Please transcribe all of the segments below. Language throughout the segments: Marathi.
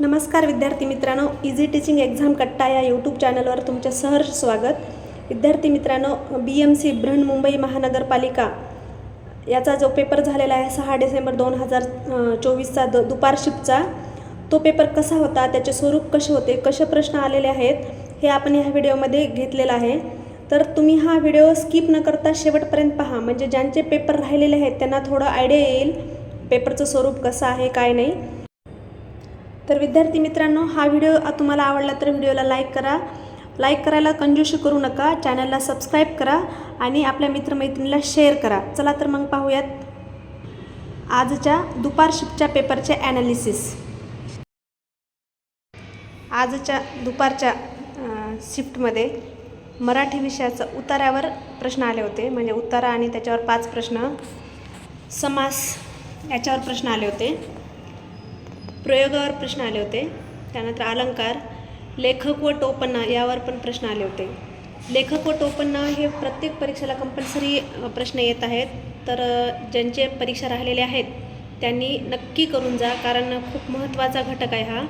नमस्कार विद्यार्थी मित्रांनो इझी टीचिंग एक्झाम कट्टा या यूट्यूब चॅनलवर तुमचे सहर्ष स्वागत. विद्यार्थी मित्रांनो बी एम सी बृहन्मुंबई महानगरपालिका याचा जो पेपर झालेला आहे सहा डिसेंबर दोन हजार चोवीसचा द दुपार शिफ्टचा तो पेपर कसा होता त्याचे स्वरूप कसे होते कसे प्रश्न आलेले आहेत हे आपण ह्या व्हिडिओमध्ये घेतलेलं आहे. तर तुम्ही हा व्हिडिओ स्किप न करता शेवटपर्यंत पहा म्हणजे ज्यांचे पेपर राहिलेले आहेत त्यांना थोडं आयडिया येईल पेपरचं स्वरूप कसं आहे काय नाही. तर विद्यार्थी मित्रांनो हा व्हिडिओ तुम्हाला आवडला तर व्हिडिओला लाईक करा. लाईक करायला कंजूशी करू नका चॅनलला सबस्क्राईब करा आणि आपल्या मित्रमैत्रिणीला शेअर करा. चला तर मग पाहूयात आजच्या दुपार शिफ्टच्या पेपरचे ॲनालिसिस आजच्या दुपारच्या शिफ्टमध्ये मराठी विषयाचं उतारावर प्रश्न आले होते. म्हणजे उतारा आणि त्याच्यावर पाच प्रश्न. समास याच्यावर प्रश्न आले होते. प्रयोगावर प्रश्न आले होते. त्यानंतर अलंकार लेखक व टोपन्न यावर पण प्रश्न आले होते. लेखक व टोपन्न हे प्रत्येक परीक्षेला कंपल्सरी प्रश्न येत आहेत. तर ज्यांचे परीक्षा राहिलेले आहेत त्यांनी नक्की करून जा कारण खूप महत्त्वाचा घटक आहे हा.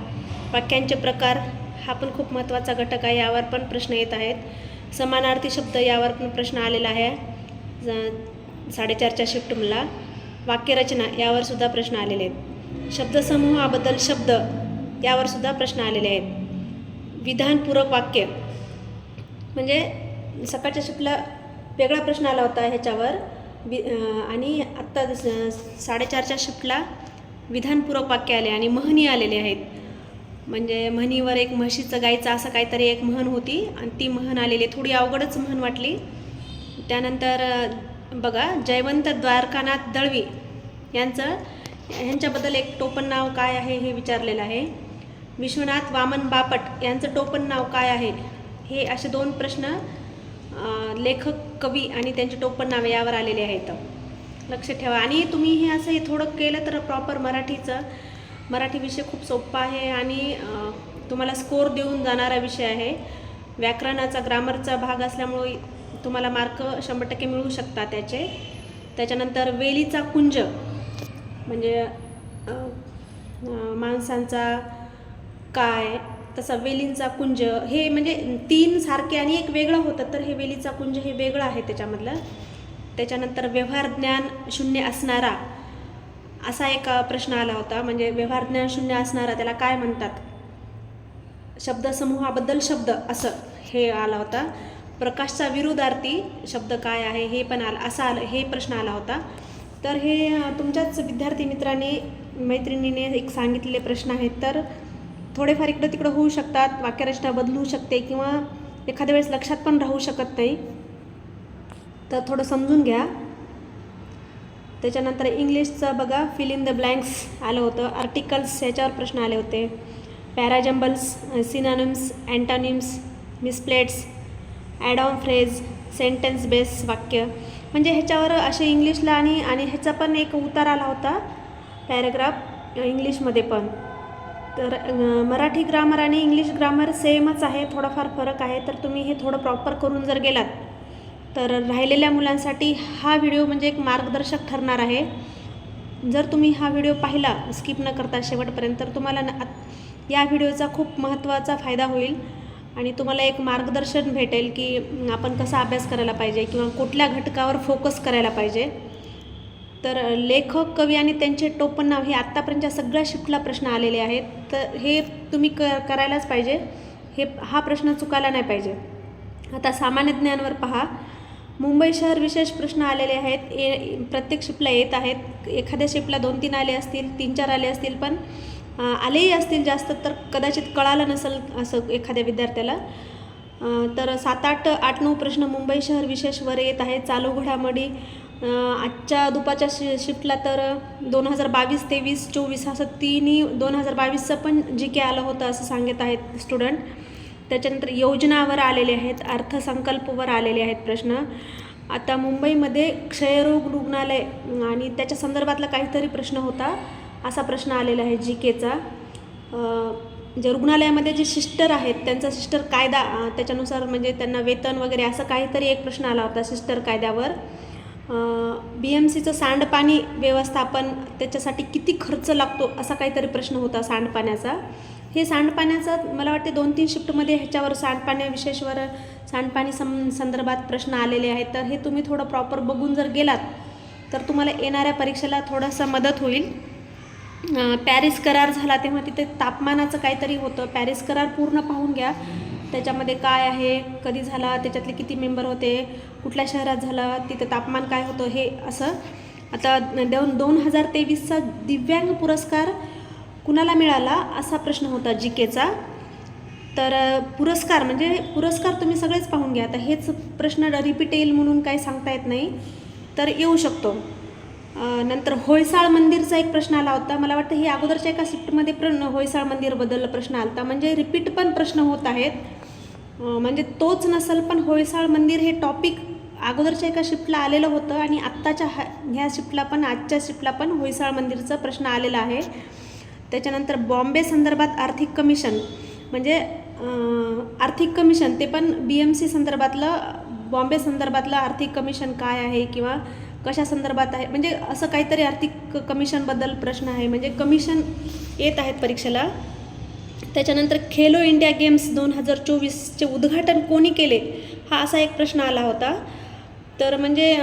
वाक्यांचे प्रकार हा पण खूप महत्त्वाचा घटक आहे यावर पण प्रश्न येत आहेत. समानार्थी शब्द यावर पण प्रश्न आलेला आहे. ज- साडेचारच्या शिफ्टला वाक्यरचना यावर सुद्धा प्रश्न आलेले आहेत. शब्दसमूहाबद्दल शब्द यावर सुद्धा प्रश्न आलेले आहेत. विधानपूरक वाक्य. म्हणजे सकाळच्या शिफ्टला वेगळा प्रश्न आला होता ह्याच्यावर. वि आणि आत्ता साडेचारच्या शिफ्टला विधानपूरक वाक्य आले आणि म्हणी आलेले आहेत. म्हणजे म्हणीवर एक म्हशीचं गाईचं असं काहीतरी एक म्हण होती आणि ती म्हण आलेली थोडी अवघडच म्हण वाटली. त्यानंतर बघा जयवंत द्वारकानाथ दळवी यांचं ह्यांच्याबद्दल एक टोपण नाव काय आहे हे विचारलेलं आहे. विश्वनाथ वामन बापट यांचं टोपण नाव काय आहे? हे असे दोन प्रश्न लेखक कवी आणि त्यांचे टोपण नावे यावर आलेले आहेत. लक्ष ठेवा. आणि तुम्ही हे असं हे थोडं केलं तर प्रॉपर मराठीचं. मराठी विषय खूप सोपा आहे आणि तुम्हाला स्कोर देऊन जाणारा विषय आहे. व्याकरणाचा ग्रामरचा भाग असल्यामुळे तुम्हाला मार्क शंभर टक्के मिळू शकतात त्याचे. त्याच्यानंतर वेलीचा कुंज. म्हणजे माणसांचा काय तसा वेलींचा कुंज हे म्हणजे तीन सारखे आणि एक वेगळं होतं तर हे वेलीचा कुंज हे वेगळं आहे त्याच्यामधलं. त्याच्यानंतर व्यवहार ज्ञान शून्य असणारा असा एक प्रश्न आला होता. म्हणजे व्यवहार ज्ञान शून्य असणारा त्याला काय म्हणतात? शब्दसमूहाबद्दल शब्द असं हे आला होता. प्रकाशचा विरुद्धार्थी शब्द काय आहे हे पण आलं असा आलं हे प्रश्न आला होता. तर हे तुमच्याच विद्यार्थी मित्राने मैत्रिणीने एक सांगितलेले प्रश्न आहेत. तर थोडेफार इकडं तिकडं होऊ शकतात वाक्यरचना बदलू शकते किंवा एखाद्या वेळेस लक्षात पण राहू शकत नाही. तर थोडं समजून घ्या. त्याच्यानंतर इंग्लिशचं बघा फिल इन द ब्लँक्स आलं होतं. आर्टिकल्स ह्याच्यावर प्रश्न आले होते. Parajumbles synonyms antonyms misspelts idiom phrase sentence base वाक्य. म्हणजे ह्याच्यावर असे इंग्लिशला आणि आणि ह्याचा पण एक उतार आला होता पॅराग्राफ इंग्लिशमध्ये पण. तर मराठी ग्रामर आणि इंग्लिश ग्रामर सेमच आहे थोडाफार फरक आहे तर तुम्ही हे थोडं प्रॉपर करून जर गेलात तर राहिलेल्या मुलांसाठी हा व्हिडिओ म्हणजे एक मार्गदर्शक ठरणार आहे. जर तुम्ही हा व्हिडिओ पाहिला स्किप न करता शेवटपर्यंत तर तुम्हाला न या व्हिडिओचा खूप महत्त्वाचा फायदा होईल. आणि तुम्हाला एक मार्गदर्शन भेटेल की आपण कसा अभ्यास करायला पाहिजे किंवा कुठल्या घटकावर फोकस करायला पाहिजे. तर लेखक कवी आणि त्यांचे टोपण नाव हे आत्तापर्यंतच्या सगळ्या शिफ्टला प्रश्न आलेले आहेत. तर हे तुम्ही क करायलाच पाहिजे. हे हा प्रश्न चुकायला नाही पाहिजे. आता सामान्य ज्ञानवर पहा. मुंबई शहर विशेष प्रश्न आलेले आहेत. ए प्रत्येक शिपला येत आहेत. एखाद्या शिपला दोन तीन आले असतील तीन चार आले असतील पण आलेही असतील जास्त तर कदाचित कळालं नसेल असं एखाद्या विद्यार्थ्याला. तर सात आठ आठ नऊ प्रश्न मुंबई शहर विशेषवर येत आहेत. चालू घडामोडी आजच्या दुपारच्या शि शिफ्टला तर दोन हजार बावीस तेवीस चोवीस असं तिन्ही दोन हजार बावीसचं पण जी के आलं होतं असं सांगत आहेत स्टुडंट. त्याच्यानंतर योजनावर आलेले आहेत अर्थसंकल्पवर आलेले आहेत प्रश्न. आता मुंबईमध्ये क्षयरोग रुग्णालय आणि त्याच्या संदर्भातला काहीतरी प्रश्न होता. असा प्रश्न आलेला आहे जी केचा. जे म्हणजे रुग्णालयामध्ये जे सिस्टर आहेत त्यांचा सिस्टर कायदा त्याच्यानुसार म्हणजे त्यांना वेतन वगैरे असं काहीतरी एक प्रश्न आला होता सिस्टर कायद्यावर. बी एम सीचं सांडपाणी व्यवस्थापन त्याच्यासाठी किती खर्च लागतो असा काहीतरी प्रश्न होता सांडपाण्याचा. हे सांडपाण्याचं मला वाटते दोन तीन शिफ्टमध्ये ह्याच्यावर सांडपाण्या विशेषवर सांडपाणी सं संदर्भात प्रश्न आलेले आहेत. तर हे तुम्ही थोडं प्रॉपर बघून जर गेलात तर तुम्हाला येणाऱ्या परीक्षेला थोडासा मदत होईल. पॅरिस करार झाला तेव्हा तिथे तापमानाचं काहीतरी होतं. पॅरिस करार पूर्ण पाहून घ्या. त्याच्यामध्ये काय आहे कधी झाला त्याच्यातले किती मेंबर होते कुठल्या शहरात झाला तिथं तापमान काय होतं हे असं. आता दोन दोन हजार तेवीसचा दिव्यांग पुरस्कार कुणाला मिळाला असा प्रश्न होता जी केचा. तर पुरस्कार म्हणजे पुरस्कार तुम्ही सगळेच पाहून घ्या. आता हेच प्रश्न रिपीट येईल म्हणून काही सांगता येत नाही. तर येऊ शकतो. नंतर होयसाळ मंदिरचा एक प्रश्न आला होता. मला वाटतं हे अगोदरच्या एका शिफ्टमध्ये प्र होयसाळ मंदिरबद्दल प्रश्न आला होता म्हणजे रिपीट पण प्रश्न होत आहेत. म्हणजे तोच नसेल पण होयसाळ मंदिर हे टॉपिक अगोदरच्या एका शिफ्टला आलेलं होतं आणि आत्ताच्या हा ह्या शिफ्टला पण आजच्या शिफ्टला पण होयसाळ मंदिरचा प्रश्न आलेला आहे. त्याच्यानंतर बॉम्बे संदर्भात आर्थिक कमिशन. म्हणजे आर्थिक कमिशन ते पण बी एम सी संदर्भातलं बॉम्बे संदर्भातलं आर्थिक कमिशन काय आहे किंवा कशा संदर्भात आहे? म्हणजे असं काहीतरी आर्थिक कमिशनबद्दल प्रश्न आहे. म्हणजे कमिशन येत आहेत परीक्षेला. त्याच्यानंतर खेलो इंडिया गेम्स दोन हजार चोवीसचे उद्घाटन कोणी केले? हा असा एक प्रश्न आला होता. तर म्हणजे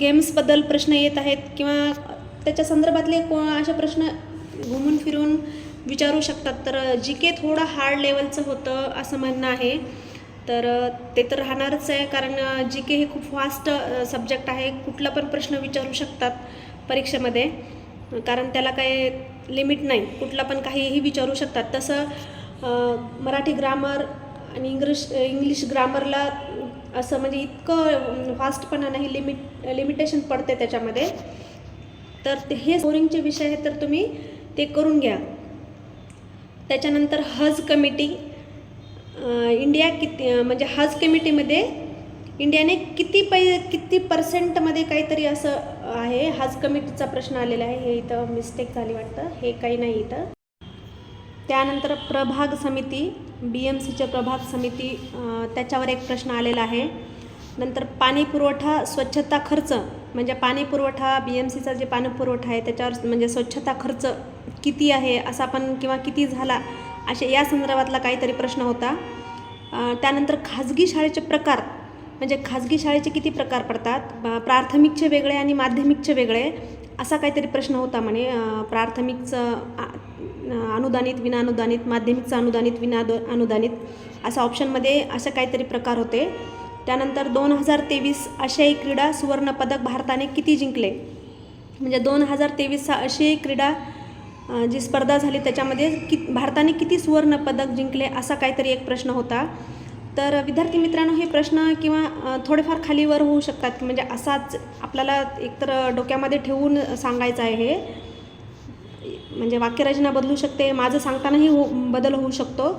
गेम्सबद्दल प्रश्न येत आहेत किंवा त्याच्या संदर्भातले को असे प्रश्न घुमून फिरून विचारू शकतात. तर जी के थोडं हार्ड लेवलचं होतं असं म्हणणं आहे. तर ते तर राहणारच आहे. कारण जी के हे खूप फास्ट सब्जेक्ट आहे. कुठला पण प्रश्न विचारू शकतात परीक्षेमध्ये. कारण त्याला काही लिमिट नाही. कुठला पण काहीही विचारू शकतात. तसं मराठी ग्रामर आणि इंग्लिश इंग्लिश ग्रामरला असं म्हणजे इतकं फास्टपणा नाही लिमिट लिमिटेशन पडते त्याच्यामध्ये. तर ते हे स्कोरिंगचे विषय आहेत तर तुम्ही ते करून घ्या. त्याच्यानंतर हज कमिटी इंडिया किती म्हणजे हज कमिटीमध्ये इंडियाने किती पै किती पर्सेंटमध्ये काहीतरी असं आहे हज कमिटीचा प्रश्न आलेला आहे. हे इथं मिस्टेक झाली वाटतं. हे काही नाही इथं. त्यानंतर प्रभाग समिती बी एम सीच्या प्रभाग समिती त्याच्यावर एक प्रश्न आलेला आहे. नंतर पाणी पुरवठा स्वच्छता खर्च म्हणजे पाणी पुरवठा बी एम सीचा जे पाणी पुरवठा आहे त्याच्यावर म्हणजे स्वच्छता खर्च किती आहे असा पण किंवा किती झाला असे या संदर्भातला काहीतरी प्रश्न होता. त्यानंतर खाजगी शाळेचे प्रकार म्हणजे खाजगी शाळेचे किती प्रकार पडतात? प्राथमिकचे वेगळे आणि माध्यमिकचे वेगळे असा काहीतरी प्रश्न होता म्हणे. प्राथमिकचं अनुदानित विनाअनुदानित माध्यमिकचं अनुदानित विना अनुदानित असा ऑप्शनमध्ये असे काहीतरी प्रकार होते. त्यानंतर दोन हजार तेवीस आशियाई क्रीडा सुवर्णपदक भारताने किती जिंकले? म्हणजे दोन हजार तेवीसचा आशियाई क्रीडा जी स्पर्धा झाली त्याच्यामध्ये कि भारताने किती सुवर्णपदक जिंकले असा काहीतरी एक प्रश्न होता. तर विद्यार्थी मित्रांनो हे प्रश्न किंवा थोडेफार खालीवर होऊ शकतात. म्हणजे असाच आपल्याला एकतर डोक्यामध्ये ठेवून सांगायचं आहे. हे म्हणजे वाक्यरचना बदलू शकते माझं सांगतानाही हो बदल होऊ शकतो.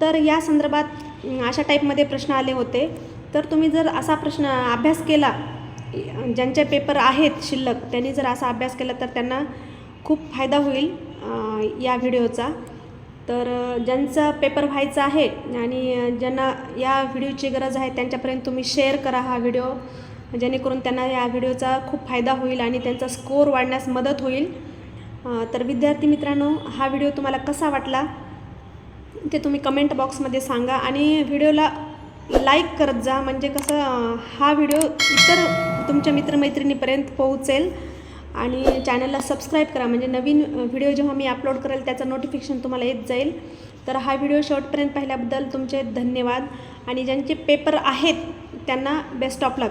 तर या संदर्भात अशा टाईपमध्ये प्रश्न आले होते. तर तुम्ही जर असा प्रश्न अभ्यास केला ज्यांचे पेपर आहेत शिल्लक त्यांनी जर असा अभ्यास केला तर त्यांना खूप फायदा होईल या व्हिडिओचा. तर ज्यांचा पेपर व्हायचा आहे आणि ज्यांना या व्हिडिओची गरज आहे त्यांच्यापर्यंत तुम्ही शेअर करा हा व्हिडिओ. जेणेकरून त्यांना या व्हिडिओचा खूप फायदा होईल आणि त्यांचा स्कोअर वाढण्यास मदत होईल. तर विद्यार्थी मित्रांनो हा व्हिडिओ तुम्हाला कसा वाटला ते तुम्ही कमेंट बॉक्समध्ये सांगा आणि व्हिडिओला लाईक करत जा. म्हणजे कसं हा व्हिडिओ इतर तुमच्या मित्रमैत्रिणीपर्यंत पोहोचेल. आणि चॅनलला सबस्क्राईब करा. म्हणजे नवीन व्हिडिओ जेव्हा मी अपलोड करेल त्याचं नोटिफिकेशन तुम्हाला येत जाईल. तर हा व्हिडिओ शेवटपर्यंत पाहिल्याबद्दल तुमचे धन्यवाद. आणि ज्यांचे पेपर आहेत त्यांना बेस्ट ऑफ लक